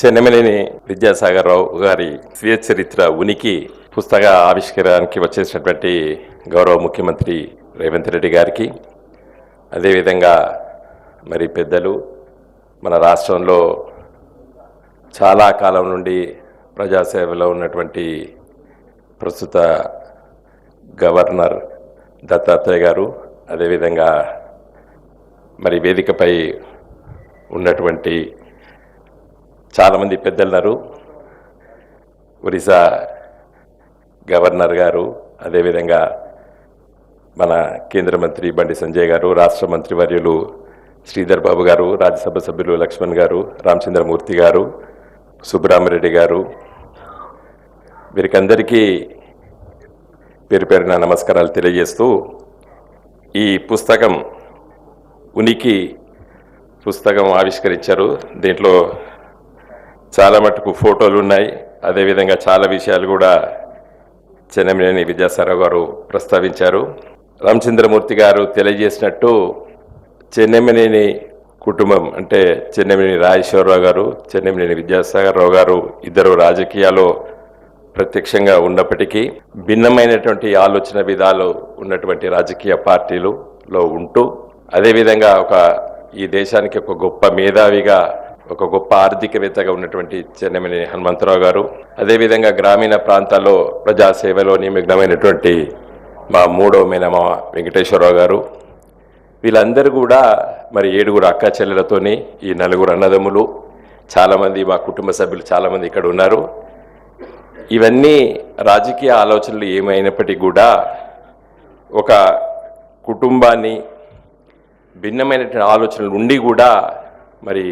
చెన్నమనేని విద్యాసాగర్ రావు గారి స్వీయ చరిత్ర ఉనికి పుస్తక ఆవిష్కరణకి వచ్చేసినటువంటి గౌరవ ముఖ్యమంత్రి రేవంత్ రెడ్డి గారికి. అదేవిధంగా మరి పెద్దలు మన రాష్ట్రంలో చాలా కాలం నుండి ప్రజాసేవలో ఉన్నటువంటి ప్రస్తుత గవర్నర్ దత్తాత్రేయ గారు అదేవిధంగా మరి వేదికపై ఉన్నటువంటి చాలామంది పెద్దలున్నారు. ఒరిస్సా గవర్నర్ గారు అదేవిధంగా మన కేంద్ర మంత్రి బండి సంజయ్ గారు రాష్ట్ర మంత్రి వర్యులు శ్రీధర్ బాబు గారు రాజ్యసభ సభ్యులు లక్ష్మణ్ గారు రామచంద్రమూర్తి గారు సుబ్రహ్మరెడ్డి గారు. వీరికందరికీ పేరు పేరున నమస్కారాలు తెలియజేస్తూ ఈ పుస్తకం ఉనికి పుస్తకం ఆవిష్కరించారు. దీంట్లో చాలా మటుకు ఫోటోలు ఉన్నాయి. అదేవిధంగా చాలా విషయాలు కూడా చెన్నమనేని విద్యాసారావు గారు ప్రస్తావించారు. రామచంద్రమూర్తి గారు తెలియజేసినట్టు చెన్నమనేని కుటుంబం అంటే చెన్నమనేని రాజేశ్వరరావు గారు చెన్నమనేని విద్యాసాగరరావు గారు ఇద్దరు రాజకీయాల్లో ప్రత్యక్షంగా ఉన్నప్పటికీ భిన్నమైనటువంటి ఆలోచన విధాలు ఉన్నటువంటి రాజకీయ పార్టీలులో ఉంటూ అదేవిధంగా ఒక ఈ దేశానికి ఒక గొప్ప మేధావిగా ఒక గొప్ప ఆర్థికవేత్తగా ఉన్నటువంటి చెన్నమనేని హనుమంతరావు గారు అదేవిధంగా గ్రామీణ ప్రాంతాల్లో ప్రజాసేవలో నిమగ్నమైనటువంటి మా మూడో మేనమా వెంకటేశ్వరరావు గారు వీళ్ళందరూ కూడా మరి ఏడుగురు అక్క చెల్లెలతోని ఈ నలుగురు అన్నదమ్ములు చాలామంది మా కుటుంబ సభ్యులు చాలామంది ఇక్కడ ఉన్నారు. ఇవన్నీ రాజకీయ ఆలోచనలు ఏమైనప్పటికీ కూడా ఒక కుటుంబాన్ని భిన్నమైనటువంటి ఆలోచనలు ఉండి కూడా మరి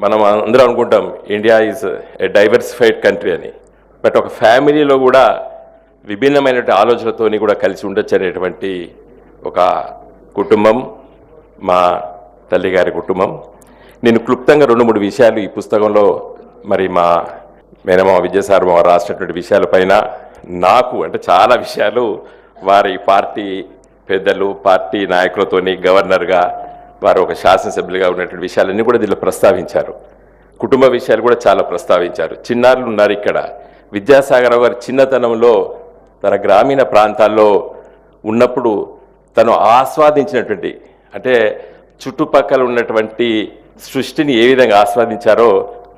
మనం అందరం అనుకుంటాం India is a diversified country అని. బట్ ఒక ఫ్యామిలీలో కూడా విభిన్నమైనటువంటి ఆలోచనలతోని కూడా కలిసి ఉండొచ్చు అనేటువంటి ఒక కుటుంబం మా తల్లిగారి కుటుంబం. నేను క్లుప్తంగా రెండు మూడు విషయాలు ఈ పుస్తకంలో మరి మా మేనమా విద్యాసాగర్ మా రాసినటువంటి విషయాలపైన నాకు అంటే చాలా విషయాలు వారి పార్టీ పెద్దలు పార్టీ నాయకులతోని గవర్నర్గా వారు ఒక శాసనసభ్యులుగా ఉన్నటువంటి విషయాలన్నీ కూడా దీనిలో ప్రస్తావించారు. కుటుంబ విషయాలు కూడా చాలా ప్రస్తావించారు. చిన్నారులు ఉన్నారు ఇక్కడ. విద్యాసాగర్ గారి చిన్నతనంలో తన గ్రామీణ ప్రాంతాల్లో ఉన్నప్పుడు తను ఆస్వాదించినటువంటి అంటే చుట్టుపక్కల ఉన్నటువంటి సృష్టిని ఏ విధంగా ఆస్వాదించారో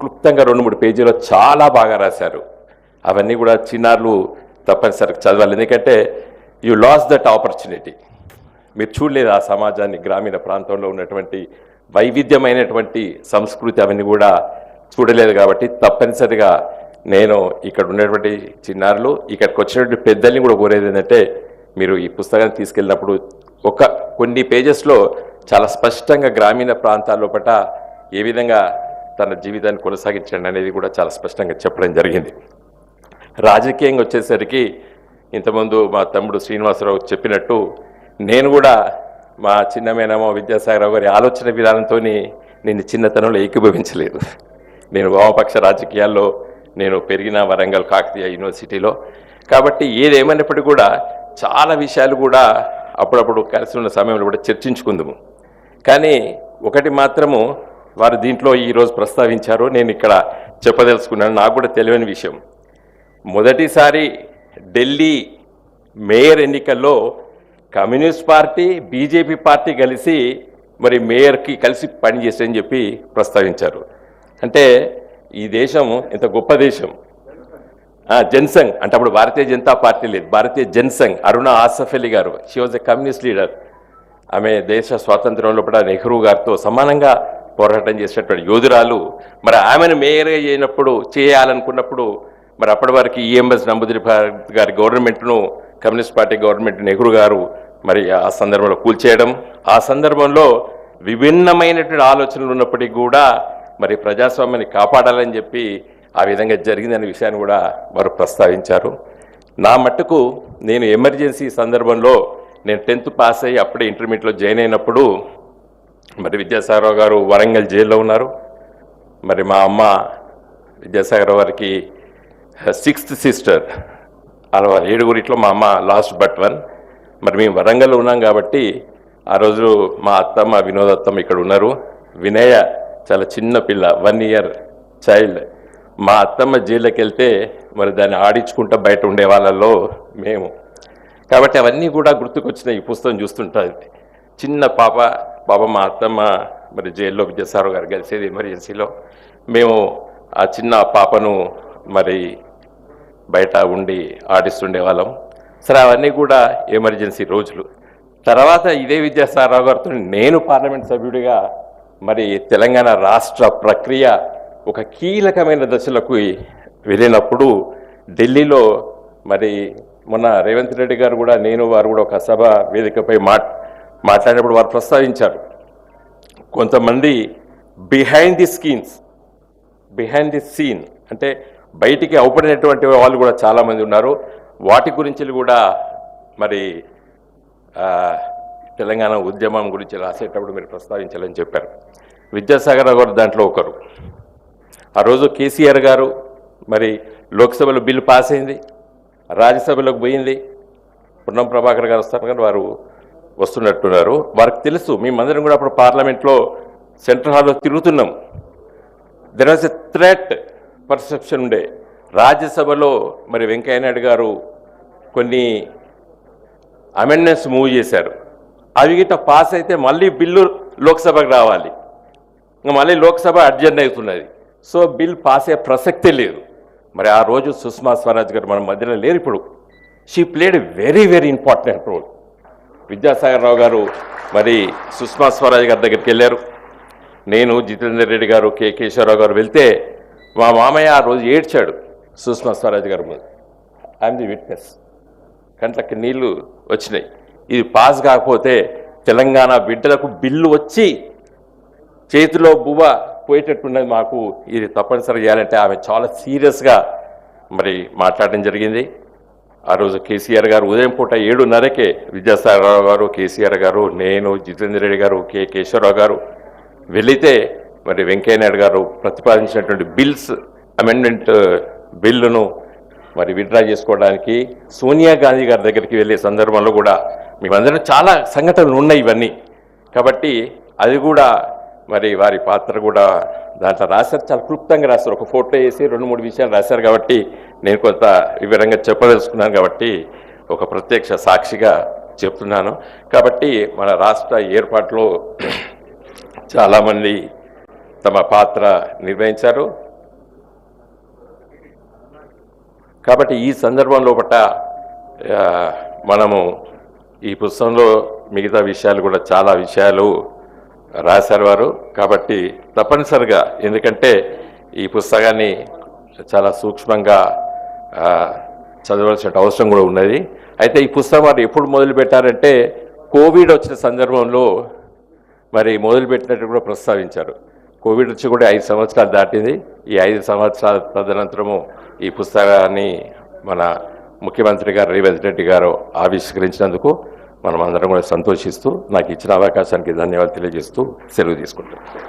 క్లుప్తంగా రెండు మూడు పేజీలో చాలా బాగా రాశారు. అవన్నీ కూడా చిన్నారులు తప్పనిసరిగా చదవాలి. ఎందుకంటే యు లాస్ దట్ ఆపర్చునిటీ మీరు చూడలేదు ఆ సమాజాన్ని గ్రామీణ ప్రాంతంలో ఉన్నటువంటి వైవిధ్యమైనటువంటి సంస్కృతి అవన్నీ కూడా చూడలేదు కాబట్టి తప్పనిసరిగా నేను ఇక్కడ ఉన్నటువంటి చిన్నారులు ఇక్కడికి వచ్చినటువంటి పెద్దల్ని కూడా కోరేది ఏంటంటే మీరు ఈ పుస్తకాన్ని తీసుకెళ్ళినప్పుడు ఒక కొన్ని పేజెస్లో చాలా స్పష్టంగా గ్రామీణ ప్రాంతాల్లో పట ఏ విధంగా తన జీవితాన్ని కొనసాగించండి అనేది కూడా చాలా స్పష్టంగా చెప్పడం జరిగింది. రాజకీయంగా వచ్చేసరికి ఇంతకుముందు మా తమ్ముడు శ్రీనివాసరావు చెప్పినట్టు నేను కూడా మా చిన్నమేనమో విద్యాసాగరరావు గారి ఆలోచన విధానంతో నేను చిన్నతనంలో ఏకీభవించలేదు. నేను వామపక్ష రాజకీయాల్లో నేను పెరిగిన వరంగల్ కాకతీయ యూనివర్సిటీలో. కాబట్టి ఏదేమైనప్పటికీ కూడా చాలా విషయాలు కూడా అప్పుడప్పుడు కలిసి ఉన్న సమయంలో కూడా చర్చించుకుందాము. కానీ ఒకటి మాత్రము వారు దీంట్లో ఈరోజు ప్రస్తావించారు నేను ఇక్కడ చెప్పదలుచుకున్నాను నాకు కూడా తెలియని విషయం. మొదటిసారి ఢిల్లీ మేయర్ ఎన్నికల్లో కమ్యూనిస్ట్ పార్టీ బీజేపీ పార్టీ కలిసి మరి మేయర్కి కలిసి పనిచేస్తారని చెప్పి ప్రస్తావించారు. అంటే ఈ దేశం ఇంత గొప్ప దేశం. జన్సంఘ్ అంటే అప్పుడు భారతీయ జనతా పార్టీ లేదు. భారతీయ జన్సంఘ్ అరుణ ఆసఫ్ అలీ గారు she was a communist leader ఆమె దేశ స్వాతంత్రంలో కూడా నెహ్రూ గారితో సమానంగా పోరాటం చేసినటువంటి యోధురాలు. మరి ఆమెను మేయర్గా చేయనప్పుడు చేయాలనుకున్నప్పుడు మరి అప్పటి వరకు ఈఎంఎస్ నంబుదిరి గారి గవర్నమెంట్ను కమ్యూనిస్ట్ పార్టీ గవర్నమెంట్ నెహ్రూ గారు మరి ఆ సందర్భంలో కూల్చేయడం ఆ సందర్భంలో విభిన్నమైనటువంటి ఆలోచనలు ఉన్నప్పటికీ కూడా మరి ప్రజాస్వామ్యాన్ని కాపాడాలని చెప్పి ఆ విధంగా జరిగిందనే విషయాన్ని కూడా వారు ప్రస్తావించారు. నా మట్టుకు నేను ఎమర్జెన్సీ సందర్భంలో నేను టెన్త్ పాస్ అయ్యి అప్పుడే ఇంటర్మీడియట్లో జాయిన్ అయినప్పుడు మరి విద్యాసాగరరావు గారు వరంగల్ జైల్లో ఉన్నారు. మరి మా అమ్మ విద్యాసాగర్ వారికి సిక్స్త్ సిస్టర్ అలా ఏడుగురిట్లో మా అమ్మ లాస్ట్ బట్ వన్. మరి మేము వరంగల్లో ఉన్నాం కాబట్టి ఆ రోజు మా అత్తమ్మ వినోదత్తమ్మ ఇక్కడ ఉన్నారు. వినయ చాలా చిన్న పిల్ల వన్ ఇయర్ చైల్డ్ మా అత్తమ్మ జైల్లోకి వెళ్తే మరి దాన్ని ఆడించుకుంటూ బయట ఉండే వాళ్ళల్లో మేము. కాబట్టి అవన్నీ కూడా గుర్తుకొచ్చినాయి ఈ పుస్తకం చూస్తుంటుంది చిన్న పాప పాప మా అత్తమ్మ మరి జైల్లో విద్యాసారావు గారు కలిసేది ఎమర్జెన్సీలో. మేము ఆ చిన్న పాపను మరి బయట ఉండి ఆడిస్తుండే వాళ్ళం. సరే అవన్నీ కూడా ఎమర్జెన్సీ రోజులు. తర్వాత ఇదే విద్యాసారావు గారితో నేను పార్లమెంట్ సభ్యుడిగా మరి తెలంగాణ రాష్ట్ర ప్రక్రియ ఒక కీలకమైన దశలకు వెళ్ళినప్పుడు ఢిల్లీలో మరి మొన్న రేవంత్ రెడ్డి గారు కూడా నేను వారు కూడా ఒక సభ వేదికపై మాట్ మాట్లాడినప్పుడు వారు ప్రస్తావించారు. కొంతమంది behind the scenes behind the scene అంటే బయటికి అవపడినటువంటి వాళ్ళు కూడా చాలామంది ఉన్నారు. వాటి గురించి కూడా మరి తెలంగాణ ఉద్యమం గురించి రాసేటప్పుడు మీరు ప్రస్తావించాలని చెప్పారు. విద్యాసాగర్ గారు దాంట్లో ఒకరు. ఆ రోజు కేసీఆర్ గారు మరి లోక్సభలో బిల్లు పాస్ అయింది రాజ్యసభలోకి పోయింది. పున్నం ప్రభాకర్ గారు వస్తారు కానీ వారు వస్తున్నట్టున్నారు. వారికి తెలుసు మేమందరం కూడా అప్పుడు పార్లమెంట్లో సెంట్రల్ హాల్లో తిరుగుతున్నాం. There was a threat perception ఉండే. రాజ్యసభలో మరి వెంకయ్యనాయుడు గారు కొన్ని అమెండ్మెంట్స్ మూవ్ చేశారు. అవి గిట్ట పాస్ అయితే మళ్ళీ బిల్లు లోక్సభకు రావాలి. ఇంకా మళ్ళీ లోక్సభ అడ్జెండ్ అవుతున్నది. సో బిల్ పాస్ అయ్యే ప్రసక్తే లేదు. మరి ఆ రోజు సుష్మా స్వరాజ్ గారు మన మధ్యలో లేరు ఇప్పుడు. She played very very important role. Vidyasagar Rao గారు మరి సుష్మా స్వరాజ్ గారి దగ్గరికి వెళ్ళారు. నేను జితేందర్ రెడ్డి గారు కె కేశవరావు గారు వెళ్తే మా మామయ్య ఆ రోజు ఏడ్చాడు. సుష్మా స్వరాజ్ గారు ముందు ఐఎమ్ ది విట్నెస్ కంట్లకి నీళ్ళు వచ్చినాయి. ఇది పాస్ కాకపోతే తెలంగాణ బిడ్డలకు బిల్లు వచ్చి చేతిలో బువ్వ పోయేటట్టున్నది మాకు ఇది తప్పనిసరి చేయాలంటే ఆమె చాలా సీరియస్గా మరి మాట్లాడడం జరిగింది. ఆ రోజు కేసీఆర్ గారు ఉదయం పూట ఏడున్నరకే విద్యాసాగరరావు గారు కేసీఆర్ గారు నేను జితేందర్ రెడ్డి గారు కె కేశవరావు గారు వెళితే మరి వెంకయ్యనాయుడు గారు ప్రతిపాదించినటువంటి బిల్స్ అమెండ్మెంట్ బిల్లును మరి విత్డ్రా చేసుకోవడానికి సోనియా గాంధీ గారి దగ్గరికి వెళ్ళే సందర్భంలో కూడా మేమందరం చాలా సంఘటనలు ఉన్నాయి ఇవన్నీ. కాబట్టి అది కూడా మరి వారి పాత్ర కూడా దాంట్లో రాశారు. చాలా క్లుప్తంగా రాశారు. ఒక ఫోటో వేసి రెండు మూడు విషయాలు రాశారు కాబట్టి నేను కొంత వివరంగా చెప్పదలుచుకున్నాను కాబట్టి ఒక ప్రత్యక్ష సాక్షిగా చెప్తున్నాను. కాబట్టి మన రాష్ట్ర ఏర్పాటులో చాలామంది తమ పాత్ర నిర్వహించారు. కాబట్టి ఈ సందర్భంలో పట్ట మనము ఈ పుస్తకంలో మిగతా విషయాలు కూడా చాలా విషయాలు రాశారు వారు. కాబట్టి తప్పనిసరిగా ఎందుకంటే ఈ పుస్తకాన్ని చాలా సూక్ష్మంగా చదవాల్సిన అవసరం కూడా ఉన్నది. అయితే ఈ పుస్తకం వారు ఎప్పుడు మొదలు పెట్టారంటే కోవిడ్ వచ్చిన సందర్భంలో మరి మొదలుపెట్టినట్టు కూడా ప్రస్తావించారు. కోవిడ్ వచ్చి కూడా ఐదు సంవత్సరాలు దాటింది. ఈ ఐదు సంవత్సరాల తదనంతరము ఈ పుస్తకాన్ని మన ముఖ్యమంత్రి గారు రేవంత్ రెడ్డి గారు ఆవిష్కరించినందుకు మనం అందరం కూడా సంతోషిస్తూ నాకు ఇచ్చిన అవకాశానికి ధన్యవాదాలు తెలియజేస్తూ సెలవు తీసుకుంటాం